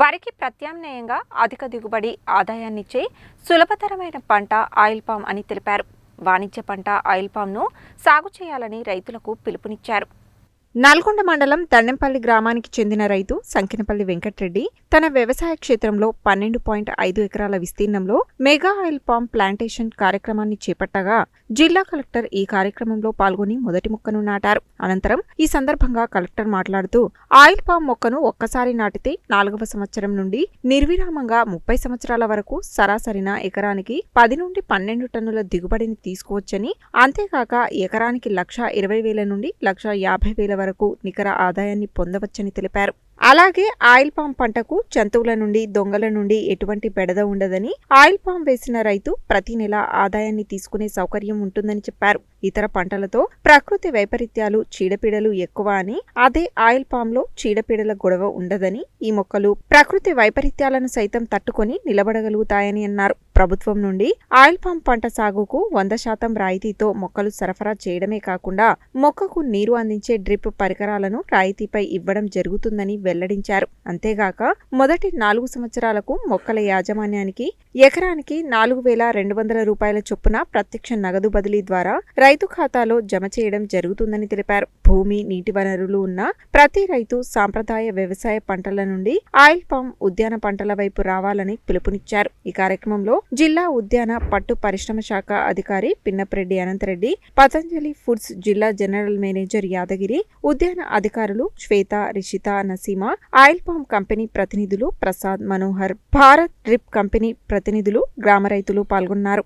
వరికి ప్రత్యామ్నాయంగా అధిక దిగుబడి ఆదాయాన్నిచ్చే సులభతరమైన పంట ఆయిల్ పామ్ అని తెలిపారు. వాణిజ్య పంట ఆయిల్ పామ్ను సాగు చేయాలని రైతులకు పిలుపునిచ్చారు. నల్గొండ మండలం దండెంపల్లి గ్రామానికి చెందిన రైతు సంకినపల్లి వెంకట్రెడ్డి తన వ్యవసాయ క్షేత్రంలో పన్నెండు పాయింట్ ఐదు ఎకరాల విస్తీర్ణంలో మెగా ఆయిల్ పామ్ ప్లాంటేషన్ కార్యక్రమాన్ని చేపట్టగా జిల్లా కలెక్టర్ ఈ కార్యక్రమంలో పాల్గొని మొదటి మొక్కను నాటారు. అనంతరం ఈ సందర్భంగా కలెక్టర్ మాట్లాడుతూ ఆయిల్ పామ్ మొక్కను ఒక్కసారి నాటితే నాలుగవ సంవత్సరం నుండి నిర్విరామంగా ముప్పై సంవత్సరాల వరకు సరాసరిన ఎకరానికి పది నుండి పన్నెండు టన్నుల దిగుబడిని తీసుకోవచ్చని అంతేకాక ఎకరానికి లక్ష ఇరవై వేల నుండి లక్ష యాభై వేల వరకు నికర ఆదాయాన్ని పొందవచ్చని తెలిపారు. అలాగే ఆయిల్ పామ్ పంటకు జంతువుల నుండి దొంగల నుండి ఎటువంటి బెడద ఉండదని ఆయిల్ పామ్ వేసిన రైతు ప్రతి నెల ఆదాయాన్ని తీసుకునే సౌకర్యం ఉంటుందని చెప్పారు. ఇతర పంటలతో ప్రకృతి వైపరీత్యాలు చీడపీడలు ఎక్కువ అని అదే ఆయిల్ పామ్లో చీడపీడల గొడవ ఉండదని ఈ మొక్కలు ప్రకృతి వైపరీత్యాలను సైతం తట్టుకొని నిలబడగలుగుతాయని అన్నారు. ప్రభుత్వం నుండి ఆయిల్ పామ్ పంట సాగుకు వంద శాతం రాయితీతో మొక్కలు సరఫరా చేయడమే కాకుండా మొక్కకు నీరు అందించే డ్రిప్ పరికరాలను రాయితీపై ఇవ్వడం జరుగుతుందని వెల్లడించారు. అంతేగాక మొదటి నాలుగు సంవత్సరాలకు మొక్కల యాజమాన్యానికి ఎకరానికి నాలుగు వేల రెండు వందల రూపాయల చొప్పున ప్రత్యక్ష నగదు బదిలీ ద్వారా రైతు ఖాతాలో జమ చేయడం జరుగుతుందని తెలిపారు. భూమి నీటి వనరులు ఉన్న ప్రతి రైతు సాంప్రదాయ వ్యవసాయ పంటల నుండి ఆయిల్ పామ్ ఉద్యాన పంటల వైపు రావాలని పిలుపునిచ్చారు. ఈ కార్యక్రమంలో జిల్లా ఉద్యాన పట్టు పరిశ్రమ శాఖ అధికారి పిన్నపరెడ్డి అనంతరెడ్డి పతంజలి ఫుడ్స్ జిల్లా జనరల్ మేనేజర్ యాదగిరి ఉద్యాన అధికారులు Shweta Rishita Naseema oil palm company ప్రతినిధులు ప్రసాద్ మనోహర్ భారత్ డ్రిప్ కంపెనీ ప్రతినిధులు గ్రామ రైతులు పాల్గొన్నారు.